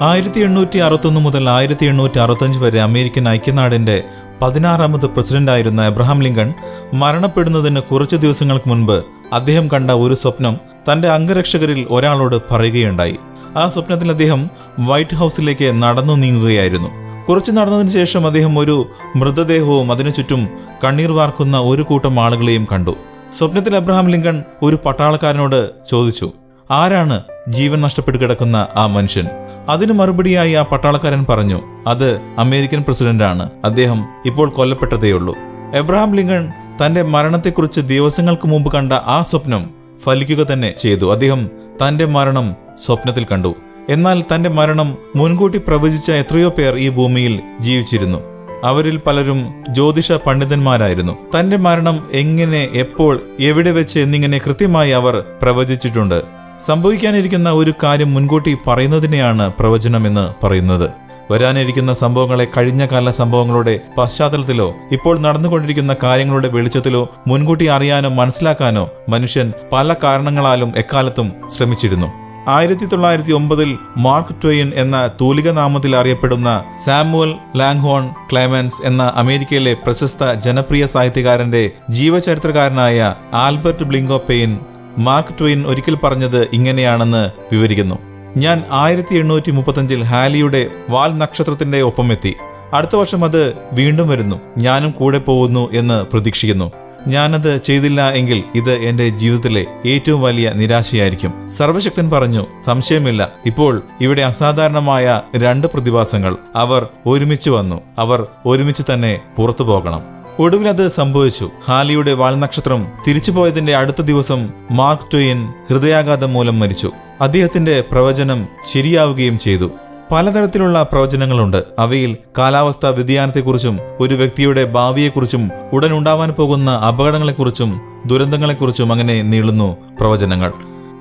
ആയിരത്തി എണ്ണൂറ്റി അറുപത്തൊന്ന് മുതൽ ആയിരത്തി എണ്ണൂറ്റി അറുപത്തഞ്ച് വരെ അമേരിക്കൻ ഐക്യനാടിന്റെ പതിനാറാമത് പ്രസിഡന്റായിരുന്ന എബ്രഹാം ലിങ്കൺ മരണപ്പെടുന്നതിന് കുറച്ചു ദിവസങ്ങൾക്ക് മുൻപ് അദ്ദേഹം കണ്ട ഒരു സ്വപ്നം തന്റെ അംഗരക്ഷകരിൽ ഒരാളോട് പറയുകയുണ്ടായി. ആ സ്വപ്നത്തിൽ അദ്ദേഹം വൈറ്റ് ഹൗസിലേക്ക് നടന്നു നീങ്ങുകയായിരുന്നു. കുറച്ച് നടന്നതിന് ശേഷം അദ്ദേഹം ഒരു മൃതദേഹവും അതിനു ചുറ്റും കണ്ണീർ വാർക്കുന്ന ഒരു കൂട്ടം ആളുകളെയും കണ്ടു. സ്വപ്നത്തിൽ എബ്രഹാം ലിങ്കൺ ഒരു പട്ടാളക്കാരനോട് ചോദിച്ചു ആരാണ് ജീവൻ നഷ്ടപ്പെട്ട് കിടക്കുന്ന ആ മനുഷ്യൻ? അതിന് മറുപടിയായി ആ പട്ടാളക്കാരൻ പറഞ്ഞു അത് അമേരിക്കൻ പ്രസിഡന്റാണ്. അദ്ദേഹം ഇപ്പോൾ കൊല്ലപ്പെട്ടതേയുള്ളൂ. എബ്രഹാം ലിങ്കൺ തന്റെ മരണത്തെക്കുറിച്ച് ദിവസങ്ങൾക്ക് മുമ്പ് കണ്ട ആ സ്വപ്നം ഫലിക്കുക തന്നെ ചെയ്തു. അദ്ദേഹം തന്റെ മരണം സ്വപ്നത്തിൽ കണ്ടു. എന്നാൽ തന്റെ മരണം മുൻകൂട്ടി പ്രവചിച്ച എത്രയോ പേർ ഈ ഭൂമിയിൽ ജീവിച്ചിരുന്നു. അവരിൽ പലരും ജ്യോതിഷ പണ്ഡിതന്മാരായിരുന്നു. തന്റെ മരണം എങ്ങനെ എപ്പോൾ എവിടെ വെച്ച് എന്നിങ്ങനെ കൃത്യമായി അവർ പ്രവചിച്ചിട്ടുണ്ട്. സംഭവിക്കാനിരിക്കുന്ന ഒരു കാര്യം മുൻകൂട്ടി പറയുന്നതിനെയാണ് പ്രവചനമെന്ന് പറയുന്നത്. വരാനിരിക്കുന്ന സംഭവങ്ങളെ കഴിഞ്ഞ കാല സംഭവങ്ങളുടെ പശ്ചാത്തലത്തിലോ ഇപ്പോൾ നടന്നുകൊണ്ടിരിക്കുന്ന കാര്യങ്ങളുടെ വെളിച്ചത്തിലോ മുൻകൂട്ടി അറിയാനോ മനസ്സിലാക്കാനോ മനുഷ്യൻ പല കാരണങ്ങളാലും എക്കാലത്തും ശ്രമിച്ചിരുന്നു. ആയിരത്തി തൊള്ളായിരത്തി ഒമ്പതിൽ മാർക്ക് ട്വെയിൻ എന്ന തൂലിക നാമത്തിൽ അറിയപ്പെടുന്ന സാമുവൽ ലാങ്ഹോൺ ക്ലൈമൻസ് എന്ന അമേരിക്കയിലെ പ്രശസ്ത ജനപ്രിയ സാഹിത്യകാരന്റെ ജീവചരിത്രകാരനായ ആൽബർട്ട് ബ്ലിങ്കോ പെയിൻ മാർക്ക് ട്വെയിൻ ഒരിക്കൽ പറഞ്ഞത് ഇങ്ങനെയാണെന്ന് വിവരിക്കുന്നു. ഞാൻ ആയിരത്തി എണ്ണൂറ്റി മുപ്പത്തഞ്ചിൽ ഹാലിയുടെ വാൽ നക്ഷത്രത്തിന്റെ ഒപ്പമെത്തി അടുത്ത വർഷം അത് വീണ്ടും വരുന്നു. ഞാനും കൂടെ പോകുന്നു എന്ന് പ്രതീക്ഷിക്കുന്നു. ഞാനത് ചെയ്തില്ല എങ്കിൽ ഇത് എന്റെ ജീവിതത്തിലെ ഏറ്റവും വലിയ നിരാശയായിരിക്കും. സർവശക്തൻ പറഞ്ഞു സംശയമില്ല. ഇപ്പോൾ ഇവിടെ അസാധാരണമായ രണ്ട് പ്രതിഭാസങ്ങൾ. അവർ ഒരുമിച്ച് വന്നു. അവർ ഒരുമിച്ച് തന്നെ പുറത്തു പോകണം. ഒടുവിൽ അത് സംഭവിച്ചു. ഹാലിയുടെ വാൽനക്ഷത്രം തിരിച്ചുപോയതിന്റെ അടുത്ത ദിവസം മാർക്ക് ട്വെയിൻ ഹൃദയാഘാതം മൂലം മരിച്ചു. അദ്ദേഹത്തിന്റെ പ്രവചനം ശരിയാവുകയും ചെയ്തു. പലതരത്തിലുള്ള പ്രവചനങ്ങളുണ്ട്. അവയിൽ കാലാവസ്ഥാ വ്യതിയാനത്തെക്കുറിച്ചും ഒരു വ്യക്തിയുടെ ഭാവിയെക്കുറിച്ചും ഉടൻ ഉണ്ടാവാൻ പോകുന്ന അപകടങ്ങളെക്കുറിച്ചും ദുരന്തങ്ങളെക്കുറിച്ചും അങ്ങനെ നീളുന്നു പ്രവചനങ്ങൾ.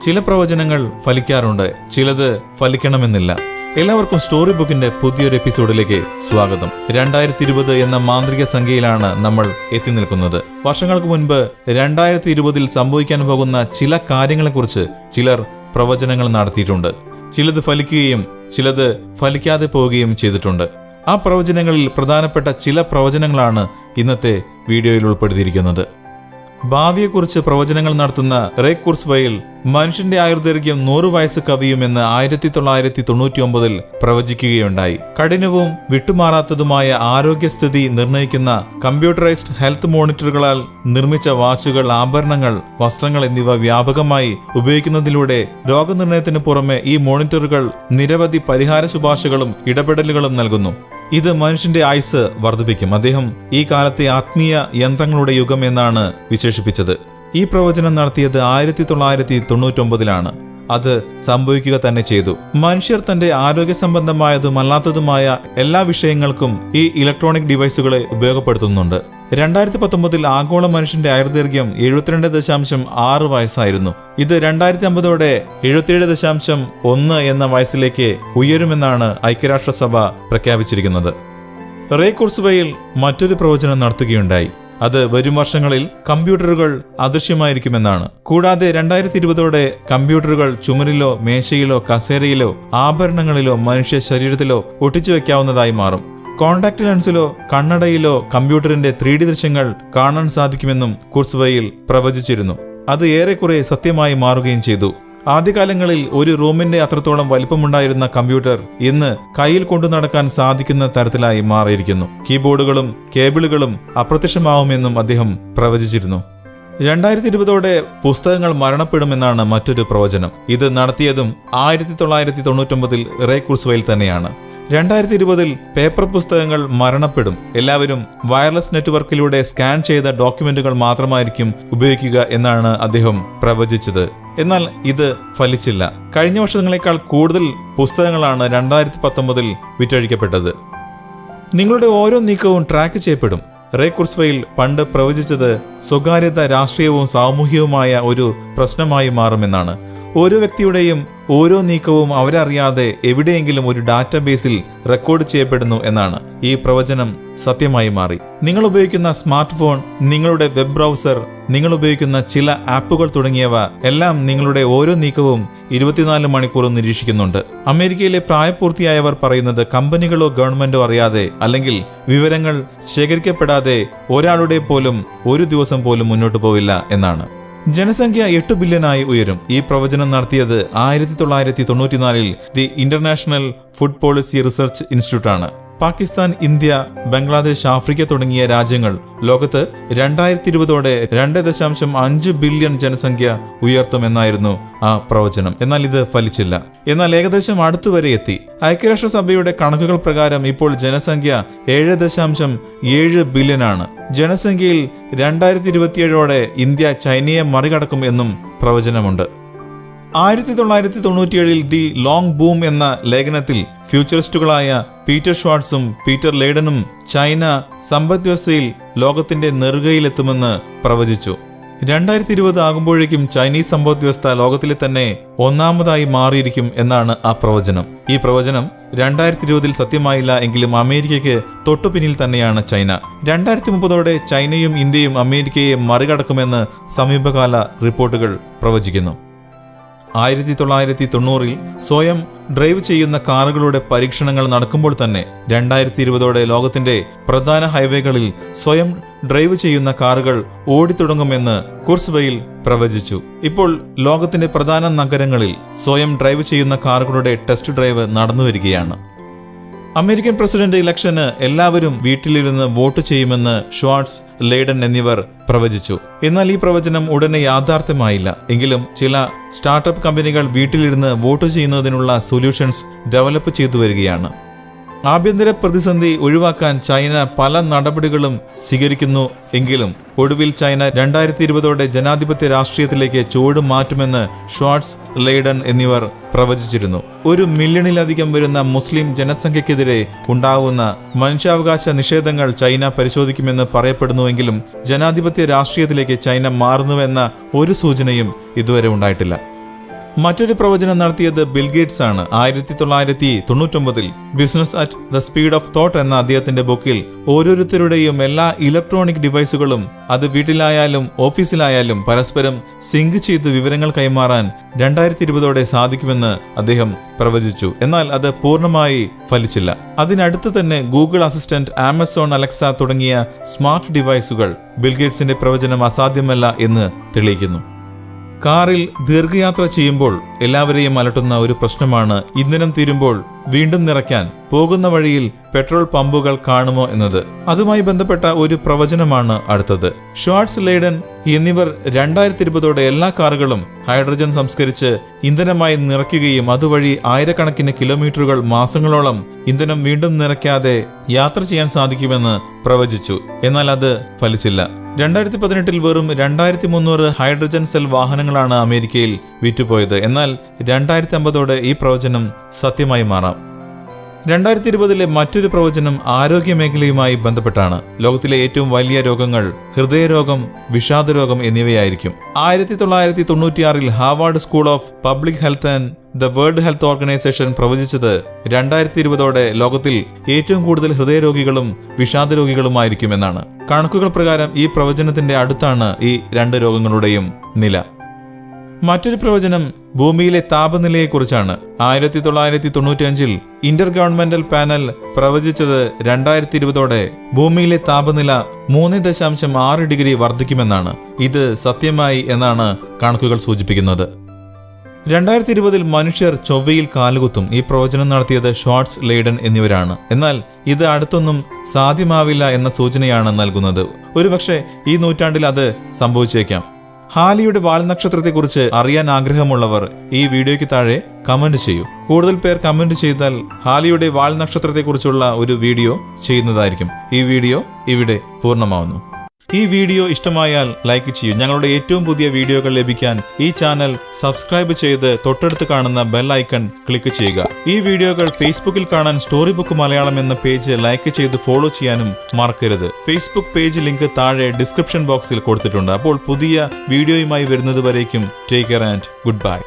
ചില പ്രവചനങ്ങൾ ഫലിക്കാറുണ്ട് ചിലത് ഫലിക്കണമെന്നില്ല. എല്ലാവർക്കും സ്റ്റോറി ബുക്കിന്റെ പുതിയൊരു എപ്പിസോഡിലേക്ക് സ്വാഗതം. രണ്ടായിരത്തി ഇരുപത് എന്ന മാന്ത്രിക സംഖ്യയിലാണ് നമ്മൾ എത്തി നിൽക്കുന്നത്. വർഷങ്ങൾക്ക് മുൻപ് രണ്ടായിരത്തി ഇരുപതിൽ സംഭവിക്കാൻ പോകുന്ന ചില കാര്യങ്ങളെക്കുറിച്ച് ചിലർ പ്രവചനങ്ങൾ നടത്തിയിട്ടുണ്ട്. ചിലത് ഫലിക്കുകയും ചിലത് ഫലിക്കാതെ പോവുകയും ചെയ്തിട്ടുണ്ട്. ആ പ്രവചനങ്ങളിൽ പ്രധാനപ്പെട്ട ചില പ്രവചനങ്ങളാണ് ഇന്നത്തെ വീഡിയോയിൽ ഉൾപ്പെടുത്തിയിരിക്കുന്നത്. ഭാവിയെക്കുറിച്ച് പ്രവചനങ്ങൾ നടത്തുന്ന റേ കുർസ്വയിൽ മനുഷ്യന്റെ ആയുർദൈർഘ്യം നൂറ് വയസ്സ് കവിയുമെന്ന് ആയിരത്തി തൊള്ളായിരത്തി തൊണ്ണൂറ്റി ഒമ്പതിൽ പ്രവചിക്കുകയുണ്ടായി. കഠിനവും വിട്ടുമാറാത്തതുമായ ആരോഗ്യസ്ഥിതി നിർണയിക്കുന്ന കമ്പ്യൂട്ടറൈസ്ഡ് ഹെൽത്ത് മോണിറ്ററുകളാൽ നിർമ്മിച്ച വാച്ചുകൾ ആഭരണങ്ങൾ വസ്ത്രങ്ങൾ എന്നിവ വ്യാപകമായി ഉപയോഗിക്കുന്നതിലൂടെ രോഗനിർണയത്തിന് പുറമെ ഈ മോണിറ്ററുകൾ നിരവധി പരിഹാര ശുപാർശകളും ഇടപെടലുകളും നൽകുന്നു. ഇത് മനുഷ്യന്റെ ആയുസ് വർദ്ധിപ്പിക്കും. അദ്ദേഹം ഈ കാലത്തെ ആത്മീയ യന്ത്രങ്ങളുടെ യുഗം എന്നാണ് വിശേഷിപ്പിച്ചത്. ഈ പ്രവചനം നടത്തിയത് ആയിരത്തി തൊള്ളായിരത്തി തൊണ്ണൂറ്റൊമ്പതിലാണ് അത് സംഭവിക്കുക തന്നെ ചെയ്തു. മനുഷ്യർ തന്റെ ആരോഗ്യ സംബന്ധമായതും അല്ലാത്തതുമായ എല്ലാ വിഷയങ്ങൾക്കും ഈ ഇലക്ട്രോണിക് ഡിവൈസുകളെ ഉപയോഗപ്പെടുത്തുന്നുണ്ട്. രണ്ടായിരത്തി പത്തൊമ്പതിൽ ആഗോള മനുഷ്യന്റെ ആയുർദൈർഘ്യം എഴുപത്തിരണ്ട് ദശാംശം ആറ് വയസ്സായിരുന്നു. ഇത് രണ്ടായിരത്തി അമ്പതോടെ എഴുപത്തിയേഴ് ദശാംശം ഒന്ന് എന്ന വയസ്സിലേക്ക് ഉയരുമെന്നാണ് ഐക്യരാഷ്ട്രസഭ പ്രഖ്യാപിച്ചിരിക്കുന്നത്. റേ കുർസുവയിൽ മറ്റൊരു പ്രവചനം നടത്തുകയുണ്ടായി. അത് വരും വർഷങ്ങളിൽ കമ്പ്യൂട്ടറുകൾ അദൃശ്യമായിരിക്കുമെന്നാണ്. കൂടാതെ രണ്ടായിരത്തി ഇരുപതോടെ കമ്പ്യൂട്ടറുകൾ ചുമരിലോ മേശയിലോ കസേരയിലോ ആഭരണങ്ങളിലോ മനുഷ്യ ശരീരത്തിലോ ഒട്ടിച്ചു വെക്കാവുന്നതായി മാറും. കോണ്ടാക്ട് ലെൻസിലോ കണ്ണടയിലോ കമ്പ്യൂട്ടറിന്റെ ത്രീ ദൃശ്യങ്ങൾ കാണാൻ സാധിക്കുമെന്നും കുർസ്വയിൽ പ്രവചിച്ചിരുന്നു. അത് ഏറെക്കുറെ സത്യമായി മാറുകയും ചെയ്തു. ആദ്യകാലങ്ങളിൽ ഒരു റൂമിന്റെ അത്രത്തോളം വലിപ്പമുണ്ടായിരുന്ന കമ്പ്യൂട്ടർ ഇന്ന് കയ്യിൽ കൊണ്ടു നടക്കാൻ സാധിക്കുന്ന തരത്തിലായി മാറിയിരിക്കുന്നു. കീബോർഡുകളും കേബിളുകളും അപ്രത്യക്ഷമാവുമെന്നും അദ്ദേഹം പ്രവചിച്ചിരുന്നു. രണ്ടായിരത്തി ഇരുപതോടെ പുസ്തകങ്ങൾ മരണപ്പെടുമെന്നാണ് മറ്റൊരു പ്രവചനം. ഇത് നടത്തിയതും ആയിരത്തി തൊള്ളായിരത്തി തൊണ്ണൂറ്റൊമ്പതിൽ റേ കുർസ്വയിൽ തന്നെയാണ്. രണ്ടായിരത്തി ഇരുപതിൽ പേപ്പർ പുസ്തകങ്ങൾ മരണപ്പെടും. എല്ലാവരും വയർലെസ് നെറ്റ്വർക്കിലൂടെ സ്കാൻ ചെയ്ത ഡോക്യുമെന്റുകൾ മാത്രമായിരിക്കും ഉപയോഗിക്കുക എന്നാണ് അദ്ദേഹം പ്രവചിച്ചത്. എന്നാൽ ഇത് ഫലിച്ചില്ല. കഴിഞ്ഞ വർഷങ്ങളെക്കാൾ കൂടുതൽ പുസ്തകങ്ങളാണ് രണ്ടായിരത്തി പത്തൊമ്പതിൽ വിറ്റഴിക്കപ്പെട്ടത്. നിങ്ങളുടെ ഓരോ നീക്കവും ട്രാക്ക് ചെയ്യപ്പെടും. റേ കുർസ്വയിൽ പണ്ട് പ്രവചിച്ചത് സ്വകാര്യത രാഷ്ട്രീയവും സാമൂഹികവുമായ ഒരു പ്രശ്നമായി മാറുമെന്നാണ്. ഓരോ വ്യക്തിയുടെയും ഓരോ നീക്കവും അവരറിയാതെ എവിടെയെങ്കിലും ഒരു ഡാറ്റാബേസിൽ റെക്കോർഡ് ചെയ്യപ്പെടുന്നു എന്നാണ് ഈ പ്രവചനം സത്യമായി മാറി. നിങ്ങൾ ഉപയോഗിക്കുന്ന സ്മാർട്ട് ഫോൺ നിങ്ങളുടെ വെബ് ബ്രൗസർ നിങ്ങൾ ഉപയോഗിക്കുന്ന ചില ആപ്പുകൾ തുടങ്ങിയവ എല്ലാം നിങ്ങളുടെ ഓരോ നീക്കവും ഇരുപത്തിനാല് മണിക്കൂറും നിരീക്ഷിക്കുന്നുണ്ട്. അമേരിക്കയിലെ പ്രായപൂർത്തിയായവർ പറയുന്നത് കമ്പനികളോ ഗവൺമെന്റോ അറിയാതെ അല്ലെങ്കിൽ വിവരങ്ങൾ ശേഖരിക്കപ്പെടാതെ ഒരാളുടെ പോലും ഒരു ദിവസം പോലും മുന്നോട്ട് പോവില്ല എന്നാണ്. ജനസംഖ്യ എട്ട് ബില്യനായി ഉയരും. ഈ പ്രവചനം നടത്തിയത് ആയിരത്തി തൊള്ളായിരത്തി തൊണ്ണൂറ്റിനാലിൽ the international food policy research ഇൻസ്റ്റിറ്റ്യൂട്ടാണ്. Pakistan India Bangladesh Africa തുടങ്ങിയ രാജ്യങ്ങൾ ലോകത്ത് രണ്ടായിരത്തി ഇരുപതോടെ രണ്ട് ദശാംശം അഞ്ച് ബില്യൺ ജനസംഖ്യ ഉയർത്തുമെന്നായിരുന്നു ആ പ്രവചനം. എന്നാൽ ഇത് ഫലിച്ചില്ല. എന്നാൽ ഏകദേശം അടുത്തുവരെ എത്തി. ഐക്യരാഷ്ട്രസഭയുടെ കണക്കുകൾ പ്രകാരം ഇപ്പോൾ ജനസംഖ്യ ഏഴ് ദശാംശം ഏഴ് ബില്യനാണ് ജനസംഖ്യയിൽ രണ്ടായിരത്തി ഇരുപത്തിയേഴോടെ ഇന്ത്യ ചൈനയെ മറികടക്കും എന്നും പ്രവചനമുണ്ട്. ആയിരത്തി തൊള്ളായിരത്തി തൊണ്ണൂറ്റിയേഴിൽ ദി ലോങ് ബൂം എന്ന ലേഖനത്തിൽ ഫ്യൂച്ചറിസ്റ്റുകളായ പീറ്റർ ഷ്വാർട്സും പീറ്റർ ലേഡനും ചൈന സമ്പദ്വ്യവസ്ഥയിൽ ലോകത്തിന്റെ നെറുകയിലെത്തുമെന്ന് പ്രവചിച്ചു. രണ്ടായിരത്തി ഇരുപത് ആകുമ്പോഴേക്കും ചൈനീസ് സമ്പദ് വ്യവസ്ഥ ലോകത്തിലെ തന്നെ ഒന്നാമതായി മാറിയിരിക്കും എന്നാണ് ആ പ്രവചനം. ഈ പ്രവചനം രണ്ടായിരത്തി ഇരുപതിൽ സത്യമായില്ല എങ്കിലും അമേരിക്കയ്ക്ക് തൊട്ടുപിന്നിൽ തന്നെയാണ് ചൈന. രണ്ടായിരത്തി മുപ്പതോടെ ചൈനയും ഇന്ത്യയും അമേരിക്കയെ മറികടക്കുമെന്ന് സമീപകാല റിപ്പോർട്ടുകൾ പ്രവചിക്കുന്നു. ആയിരത്തി തൊള്ളായിരത്തി തൊണ്ണൂറിൽ സ്വയം ഡ്രൈവ് ചെയ്യുന്ന കാറുകളുടെ പരീക്ഷണങ്ങൾ നടക്കുമ്പോൾ തന്നെ രണ്ടായിരത്തി ഇരുപതോടെ ലോകത്തിന്റെ പ്രധാന ഹൈവേകളിൽ സ്വയം ഡ്രൈവ് ചെയ്യുന്ന കാറുകൾ ഓടിത്തുടങ്ങുമെന്ന് കുർസ്വയിൽ പ്രവചിച്ചു. ഇപ്പോൾ ലോകത്തിന്റെ പ്രധാന നഗരങ്ങളിൽ സ്വയം ഡ്രൈവ് ചെയ്യുന്ന കാറുകളുടെ ടെസ്റ്റ് ഡ്രൈവ് നടന്നുവരികയാണ്. അമേരിക്കൻ പ്രസിഡന്റ് ഇലക്ഷന് എല്ലാവരും വീട്ടിലിരുന്ന് വോട്ട് ചെയ്യുമെന്ന് ഷ്വാർട്സ് ലേഡൻ എന്നിവർ പ്രവചിച്ചു. എന്നാൽ ഈ പ്രവചനം ഉടനെ യാഥാർത്ഥ്യമായില്ല. എങ്കിലും ചില സ്റ്റാർട്ടപ്പ് കമ്പനികൾ വീട്ടിലിരുന്ന് വോട്ട് ചെയ്യുന്നതിനുള്ള സൊല്യൂഷൻസ് ഡെവലപ്പ് ചെയ്തു വരികയാണ്. ആഭ്യന്തര പ്രതിസന്ധി ഒഴിവാക്കാൻ ചൈന പല നടപടികളും സ്വീകരിക്കുന്നു എങ്കിലും ഒടുവിൽ ചൈന രണ്ടായിരത്തി ഇരുപതോടെ ജനാധിപത്യ രാഷ്ട്രീയത്തിലേക്ക് ചുവട് മാറ്റുമെന്ന് ഷ്വാർട്സ് ലെയ്ഡൻ എന്നിവർ പ്രവചിച്ചിരുന്നു. ഒരു മില്യണിലധികം വരുന്ന മുസ്ലിം ജനസംഖ്യക്കെതിരെ ഉണ്ടാകുന്ന മനുഷ്യാവകാശ നിഷേധങ്ങൾ ചൈന പരിശോധിക്കുമെന്ന് പറയപ്പെടുന്നുവെങ്കിലും ജനാധിപത്യ രാഷ്ട്രീയത്തിലേക്ക് ചൈന മാറുന്നുവെന്ന ഒരു സൂചനയും ഇതുവരെ ഉണ്ടായിട്ടില്ല. മറ്റൊരു പ്രവചനം നടത്തിയത് ബിൽഗേറ്റ്സ് ആണ്. ആയിരത്തി തൊള്ളായിരത്തി തൊണ്ണൂറ്റൊമ്പതിൽ business at the speed of thought എന്ന അദ്ദേഹത്തിന്റെ ബുക്കിൽ ഓരോരുത്തരുടെയും എല്ലാ ഇലക്ട്രോണിക് ഡിവൈസുകളും അത് വീട്ടിലായാലും ഓഫീസിലായാലും പരസ്പരം സിങ്ക് ചെയ്ത് വിവരങ്ങൾ കൈമാറാൻ രണ്ടായിരത്തി ഇരുപതോടെ സാധിക്കുമെന്ന് അദ്ദേഹം പ്രവചിച്ചു. എന്നാൽ അത് പൂർണമായി ഫലിച്ചില്ല. അതിനടുത്ത് തന്നെ ഗൂഗിൾ അസിസ്റ്റന്റ് ആമസോൺ അലക്സ തുടങ്ങിയ സ്മാർട്ട് ഡിവൈസുകൾ ബിൽഗേറ്റ്സിന്റെ പ്രവചനം അസാധ്യമല്ല എന്ന് തെളിയിക്കുന്നു. കാറിൽ ദീർഘയാത്ര ചെയ്യുമ്പോൾ എല്ലാവരെയും അലട്ടുന്ന ഒരു പ്രശ്നമാണ് ഇന്ധനം തീരുമ്പോൾ വീണ്ടും നിറയ്ക്കാൻ പോകുന്ന വഴിയിൽ പെട്രോൾ പമ്പുകൾ കാണുമോ എന്നത്. അതുമായി ബന്ധപ്പെട്ട ഒരു പ്രവചനമാണ് അടുത്തത്. ഷോർട്സ് ലേഡൻ എന്നിവർ രണ്ടായിരത്തി ഇരുപതോടെ എല്ലാ കാറുകളും ഹൈഡ്രജൻ സംസ്കരിച്ച് ഇന്ധനമായി നിറയ്ക്കുകയും അതുവഴി ആയിരക്കണക്കിന് കിലോമീറ്ററുകൾ മാസങ്ങളോളം ഇന്ധനം വീണ്ടും നിറയ്ക്കാതെ യാത്ര ചെയ്യാൻ സാധിക്കുമെന്ന് പ്രവചിച്ചു. എന്നാൽ അത് ഫലിച്ചില്ല. രണ്ടായിരത്തി പതിനെട്ടിൽ വെറും രണ്ടായിരത്തി മുന്നൂറ് ഹൈഡ്രജൻ സെൽ വാഹനങ്ങളാണ് അമേരിക്കയിൽ വിറ്റുപോയത്. എന്നാൽ രണ്ടായിരത്തി അമ്പതോടെ ഈ പ്രവചനം സത്യമായി മാറാം. രണ്ടായിരത്തി ഇരുപതിലെ മറ്റൊരു പ്രവചനം ആരോഗ്യ മേഖലയുമായി ബന്ധപ്പെട്ടാണ്. ലോകത്തിലെ ഏറ്റവും വലിയ രോഗങ്ങൾ ഹൃദയരോഗം വിഷാദരോഗം എന്നിവയായിരിക്കും. ആയിരത്തി തൊള്ളായിരത്തി തൊണ്ണൂറ്റിയാറിൽ Harvard school of public health and the world health organization പ്രവചിച്ചത് രണ്ടായിരത്തി ഇരുപതോടെ ലോകത്തിൽ ഏറ്റവും കൂടുതൽ ഹൃദയരോഗികളും വിഷാദരോഗികളുമായിരിക്കുമെന്നാണ്. കണക്കുകൾ പ്രകാരം ഈ പ്രവചനത്തിന്റെ അടുത്താണ് ഈ രണ്ട് രോഗങ്ങളുടെയും നില. മറ്റൊരു പ്രവചനം ഭൂമിയിലെ താപനിലയെക്കുറിച്ചാണ്. ആയിരത്തി തൊള്ളായിരത്തി തൊണ്ണൂറ്റിയഞ്ചിൽ ഇന്റർ ഗവൺമെന്റൽ പാനൽ പ്രവചിച്ചത് രണ്ടായിരത്തി ഇരുപതോടെ ഭൂമിയിലെ താപനില മൂന്ന് ദശാംശം ആറ് ഡിഗ്രി വർദ്ധിക്കുമെന്നാണ്. ഇത് സത്യമായി എന്നാണ് കണക്കുകൾ സൂചിപ്പിക്കുന്നത്. രണ്ടായിരത്തി ഇരുപതിൽ മനുഷ്യർ ചൊവ്വയിൽ കാലുകുത്തും. ഈ പ്രവചനം നടത്തിയത് ഷോർട്സ് ലെയ്ഡൻ എന്നിവരാണ്. എന്നാൽ ഇത് അടുത്തൊന്നും സാധ്യമാവില്ല എന്ന സൂചനയാണ് നൽകുന്നത്. ഒരുപക്ഷെ ഈ നൂറ്റാണ്ടിൽ അത് സംഭവിച്ചേക്കാം. ഹാലിയുടെ വാൽനക്ഷത്രത്തെക്കുറിച്ച് അറിയാൻ ആഗ്രഹമുള്ളവർ ഈ വീഡിയോയ്ക്ക് താഴെ കമന്റ് ചെയ്യൂ. കൂടുതൽ പേർ കമന്റ് ചെയ്താൽ ഹാലിയുടെ വാൽനക്ഷത്രത്തെക്കുറിച്ചുള്ള ഒരു വീഡിയോ ചെയ്യുന്നതായിരിക്കും. ഈ വീഡിയോ ഇവിടെ പൂർണമാവുന്നു. ഈ വീഡിയോ ഇഷ്ടമായാൽ ലൈക്ക് ചെയ്യൂ. ഞങ്ങളുടെ ഏറ്റവും പുതിയ വീഡിയോകൾ ലഭിക്കാൻ ഈ ചാനൽ സബ്സ്ക്രൈബ് ചെയ്ത് തൊട്ടടുത്ത് കാണുന്ന ബെൽ ഐക്കൺ ക്ലിക്ക് ചെയ്യുക. ഈ വീഡിയോകൾ ഫേസ്ബുക്കിൽ കാണാൻ സ്റ്റോറി ബുക്ക് മലയാളം എന്ന പേജ് ലൈക്ക് ചെയ്ത് ഫോളോ ചെയ്യാനും മറക്കരുത്. ഫേസ്ബുക്ക് പേജ് ലിങ്ക് താഴെ ഡിസ്ക്രിപ്ഷൻ ബോക്സിൽ കൊടുത്തിട്ടുണ്ട്. അപ്പോൾ പുതിയ വീഡിയോയുമായി വരുന്നത് വരേക്കും. Take care and goodbye